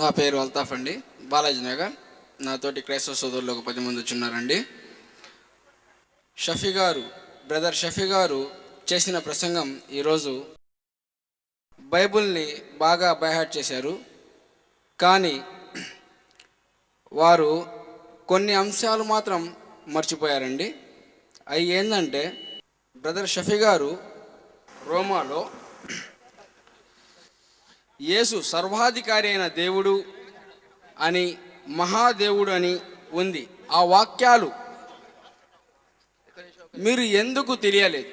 నా పేరు అల్తాఫ్ అండి. బాలాజీ నగర్. నాతోటి క్రైస్తవ సోదరులు ఒక పది మంది వచ్చున్నారండి. షఫీ గారు బ్రదర్ షఫీ గారు చేసిన ప్రసంగం ఈరోజు బైబిల్ని బాగా బైహాట్ చేశారు. కానీ వారు కొన్ని అంశాలు మాత్రం మర్చిపోయారండి. అవి ఏంటంటే బ్రదర్ షఫీ గారు రోమాలో యేసు సర్వాధికారి అయిన దేవుడు అని మహాదేవుడు అని ఉంది. ఆ వాక్యాలు మీరు ఎందుకు తెలియలేదు?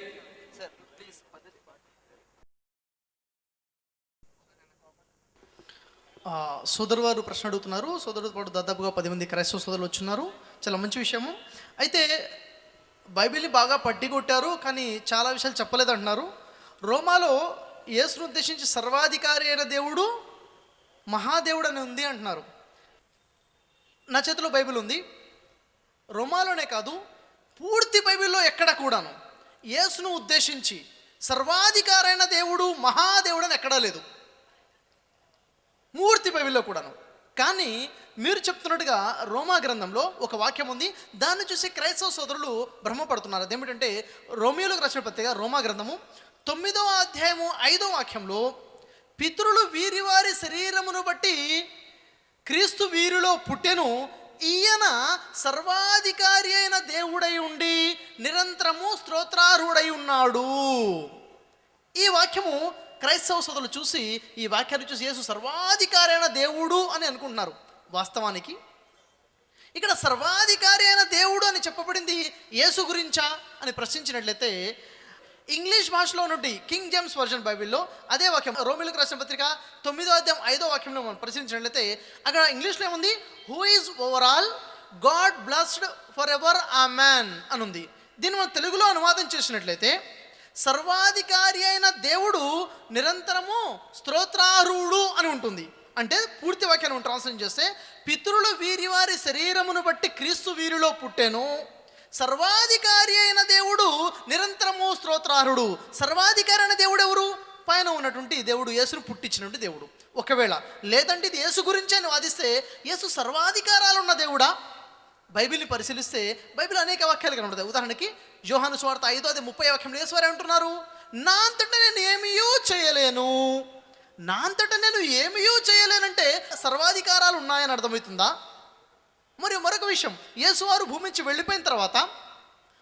సోదరు వారు ప్రశ్న అడుగుతున్నారు. సోదరుడు పాటు దాదాపుగా పది మంది క్రైస్తవ సోదరులు వచ్చున్నారు. చాలా మంచి విషయము. అయితే బైబిల్ని బాగా పట్టి కొట్టారు కానీ చాలా విషయాలు చెప్పలేదు అంటున్నారు రోమాలో యేసును ఉద్దేశించి సర్వాధికారి అయిన దేవుడు మహాదేవుడు అని ఉంది అంటున్నారు. నా చేతిలో బైబిల్ ఉంది. రోమాలోనే కాదు పూర్తి బైబిల్లో ఎక్కడ కూడాను యేసును ఉద్దేశించి సర్వాధికారైన దేవుడు మహాదేవుడు అని ఎక్కడా లేదు. మూర్తి బైబిల్లో కూడాను. కానీ మీరు చెప్తున్నట్టుగా రోమా గ్రంథంలో ఒక వాక్యం ఉంది. దాన్ని చూసి క్రైస్తవ సోదరులు భ్రమపడుతున్నారు. అదేమిటంటే రోమియోలకు రాసిన పత్రిక రోమా గ్రంథము తొమ్మిదవ అధ్యాయము ఐదో వాక్యంలో పితరులు వీరి వారి శరీరమును బట్టి క్రీస్తు వీరిలో పుట్టెను ఈయన సర్వాధికారి అయిన దేవుడై ఉండి నిరంతరము స్తోత్రారుడై ఉన్నాడు. ఈ వాక్యము క్రైస్తవ సోదరులు చూసి ఈ వాక్యాన్ని చూసి యేసు సర్వాధికారి అయిన దేవుడు అని అనుకుంటున్నారు. వాస్తవానికి ఇక్కడ సర్వాధికారి అయిన దేవుడు అని చెప్పబడింది యేసు గురించా అని ప్రశ్నించినట్లయితే ఇంగ్లీష్ భాషలో నుండి కింగ్ జేమ్స్ వర్జన్ బైబిల్లో అదే వాక్యం రోమిలకు రాసిన పత్రిక తొమ్మిదో అధ్యాయం ఐదో వాక్యంలో మనం పరిశీలించినట్లయితే అక్కడ ఇంగ్లీష్లో ఏముంది? Who is over all God blessed forever ఆ మ్యాన్ అని ఉంది. దీన్ని మనం తెలుగులో అనువాదం చేసినట్లయితే సర్వాధికారి అయిన దేవుడు నిరంతరము స్తోత్రారుడు అని ఉంటుంది. అంటే పూర్తి వాక్యాన్ని మనం ట్రాన్స్లేట్ చేస్తే పితరులు వీరి వారి శరీరమును బట్టి క్రీస్తు వీరిలో పుట్టెను. సర్వాధికారి అయిన దేవుడు నిరంతరము స్తోత్రార్హుడు. సర్వాధికారి అయిన దేవుడు ఎవరు? పైన ఉన్నటువంటి దేవుడు యేసును పుట్టించినటువంటి దేవుడు. ఒకవేళ లేదంటే ఇది యేసు గురించి అని వాదిస్తే యేసు సర్వాధికారాలు ఉన్న దేవుడా? బైబిల్ని పరిశీలిస్తే బైబిల్ అనేక వాక్యాలు కనబడతాయి ఉదాహరణకి యోహాను స్వార్థ ఐదో అది ముప్పై వాక్యంలో యేసువారే అంటున్నారు నా అంతటా నేను ఏమీయూ చేయలేను. నా నేను ఏమీయూ చేయలేనంటే సర్వాధికారాలు ఉన్నాయని అర్థమవుతుందా? మరియు మరొక విషయం. యేసువారు భూమి నుంచి వెళ్ళిపోయిన తర్వాత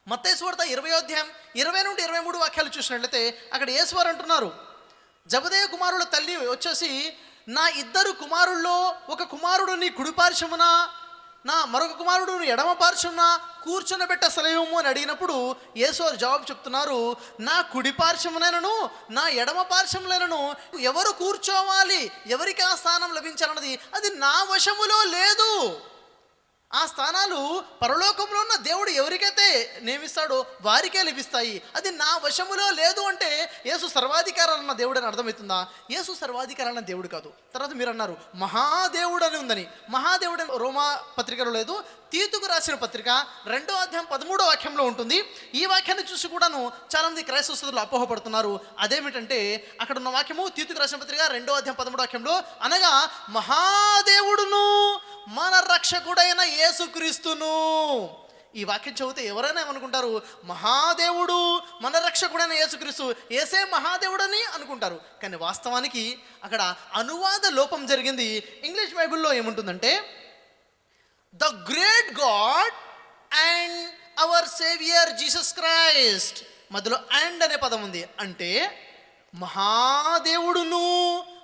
మత్తేశ్వార్త ఇరవై అధ్యాయం ఇరవై నుండి ఇరవై మూడు వాక్యాలు చూసినట్లయితే అక్కడ యేసువారు అంటున్నారు జబదేయ కుమారుల తల్లి వచ్చేసి నా ఇద్దరు కుమారుల్లో ఒక కుమారుడు నీ కుడిపార్శ్వమున నా మరొక కుమారుడు ఎడమ పార్శ్వమున కూర్చునబెట్ట సెలవుము అని అడిగినప్పుడు యేసువారు జవాబు చెప్తున్నారు నా కుడి పార్శ్వమునైనను నా ఎడమ పార్శ్వములైనను ఎవరు కూర్చోవాలి? ఎవరికి ఆ స్థానం లభించాలన్నది అది నా వశములో లేదు. ఆ స్థానాలు పరలోకంలో ఉన్న దేవుడు ఎవరికైతే నియమిస్తాడో వారికే లభిస్తాయి. అది నా వశములో లేదు అంటే యేసు సర్వాధికారాలన్న దేవుడు అని అర్థమవుతుందా? యేసు సర్వాధికారాలన్న దేవుడు కాదు. తర్వాత మీరు అన్నారు మహాదేవుడు అని ఉందని. మహాదేవుడు రోమా పత్రికలో లేదు. తీతుకు రాసిన పత్రిక రెండో అధ్యాయం పదమూడో వాక్యంలో ఉంటుంది. ఈ వాక్యాన్ని చూసి కూడాను చాలామంది క్రైస్తవ సోదరులు అపోహపడుతున్నారు. అదేమిటంటే అక్కడ ఉన్న వాక్యము తీతుకు రాసిన పత్రిక రెండో అధ్యాయం పదమూడో వాక్యంలో అనగా మహాదేవుడును మన రక్షకుడైన యేసుక్రీస్తును. ఈ వాక్యం చదివితే ఎవరైనా ఏమనుకుంటారు? మహాదేవుడు మన రక్షకుడైన యేసుక్రీస్తు. ఏసే మహాదేవుడని అనుకుంటారు. కానీ వాస్తవానికి అక్కడ అనువాద లోపం జరిగింది. ఇంగ్లీష్ బైబిల్లో ఏముంటుందంటే the great God and our saviour Jesus Christ మధ్యలో అండ్ అనే పదం ఉంది. అంటే మహాదేవుడును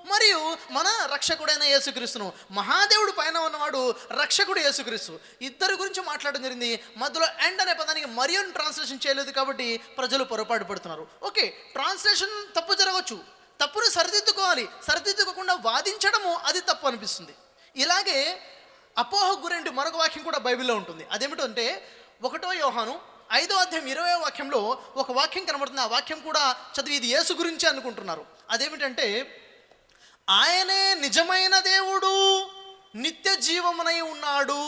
మరియు మన రక్షకుడైన యేసుక్రీస్తును. మహాదేవుడు పైన ఉన్నవాడు రక్షకుడు యేసుక్రీస్తు. ఇద్దరి గురించి మాట్లాడడం జరిగింది. మధ్యలో ఎండ్ అనే పదానికి మరియు ట్రాన్స్లేషన్ చేయలేదు కాబట్టి ప్రజలు పొరపాటు పడుతున్నారు. ఓకే ట్రాన్స్లేషన్ తప్పు జరగవచ్చు తప్పును సరిదిద్దుకోవాలి. సరిదిద్దుకోకుండా వాదించడము అది తప్పు అనిపిస్తుంది. ఇలాగే అపోహకు గురింటి మరొక వాక్యం కూడా బైబిల్లో ఉంటుంది. అదేమిటంటే ఒకటో యోహాను ఐదో అధ్యాయం ఇరవై వాక్యంలో ఒక వాక్యం కనబడుతుంది. ఆ వాక్యం కూడా చదివి ఇది యేసు గురించి అనుకుంటున్నారు. అదేమిటంటే ఆయనే నిజమైన దేవుడు నిత్య జీవమునై ఉన్నాడు.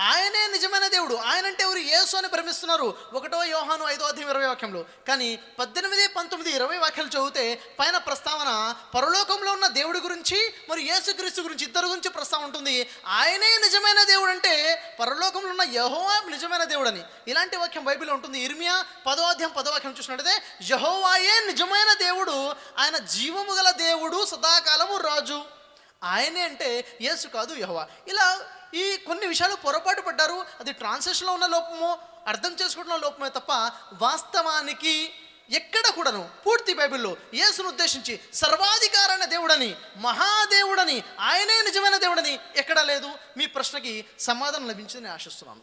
ఆయనే నిజమైన దేవుడు. ఆయన అంటే ఎవరు? యేసు అని భ్రమిస్తున్నారు ఒకటో యోహాను ఐదో అధ్యాయం ఇరవై వాక్యంలో. కానీ పద్దెనిమిది పంతొమ్మిది ఇరవై వాక్యాలు చదివితే పైన ప్రస్తావన పరలోకంలో ఉన్న దేవుడి గురించి మరి యేసుక్రీస్తు గురించి ఇద్దరు గురించి ప్రస్తావన ఉంటుంది. ఆయనే నిజమైన దేవుడు అంటే పరలోకంలో ఉన్న యహోవా నిజమైన దేవుడు అని ఇలాంటి వాక్యం బైబిల్లో ఉంటుంది. ఇర్మియా పదో అధ్యాయం పదో వాక్యం చూసినట్టయితే యహోవాయే నిజమైన దేవుడు. ఆయన జీవము గల దేవుడు సదాకాలము రాజు. ఆయనే అంటే యేసు కాదు యహోవా. ఇలా ఈ కొన్ని విషయాలు పొరపాటు పడ్డారు. అది ట్రాన్స్లేషన్లో ఉన్న లోపమో అర్థం చేసుకోవడంలో లోపమే తప్ప వాస్తవానికి ఎక్కడ కూడాను పూర్తి బైబిల్లో యేసును ఉద్దేశించి సర్వాధికారైన దేవుడని మహాదేవుడని ఆయనే నిజమైన దేవుడని ఎక్కడా లేదు. మీ ప్రశ్నకి సమాధానం లభించిందని ఆశిస్తున్నాను.